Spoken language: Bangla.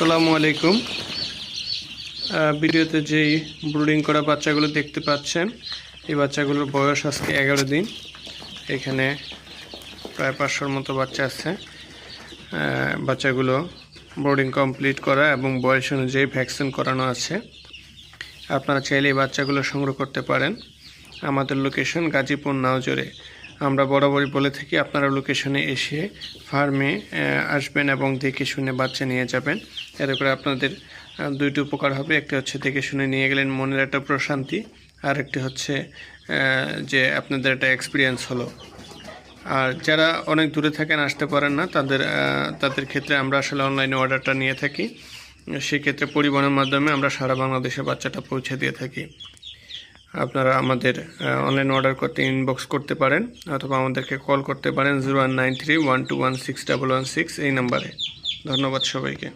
আসসালামু আলাইকুম। ভিডিওতে যেই ব্রুডিং করা বাচ্চাগুলো দেখতে পাচ্ছেন, এই বাচ্চাগুলোর বয়স আজকে এগারো দিন। এখানে প্রায় পাঁচশোর মতো বাচ্চা আছে। বাচ্চাগুলো বোর্ডিং কমপ্লিট করা এবং বয়স অনুযায়ী ভ্যাকসিন করানো আছে। আপনারা চাইলে এই বাচ্চাগুলো সংগ্রহ করতে পারেন। আমাদের লোকেশন গাজীপুর নাওজরে। আমরা বরাবরই বলে থাকি, আপনারা লোকেশনে এসে ফার্মে আসবেন এবং দেখে শুনে বাচ্চা নিয়ে যাবেন। এতে করে আপনাদের দুইটি উপকার হবে। একটি হচ্ছে দেখে শুনে নিয়ে গেলেন মনের একটা প্রশান্তি, আর একটি হচ্ছে যে আপনাদের একটা এক্সপিরিয়েন্স হলো। আর যারা অনেক দূরে থাকেন, আসতে পারেন না, তাদের তাদের ক্ষেত্রে আমরা আসলে অনলাইনে অর্ডারটা নিয়ে থাকি। সেক্ষেত্রে পরিবহনের মাধ্যমে আমরা সারা বাংলাদেশে বাচ্চাটা পৌঁছে দিয়ে থাকি। আপনারা আমাদের অনলাইন অর্ডার করতে ইনবক্স করতে পারেন, অথবা আমাদেরকে কল করতে পারেন zero one nine three one two one six double one six এই নাম্বারে ধন্যবাদ সবাইকে।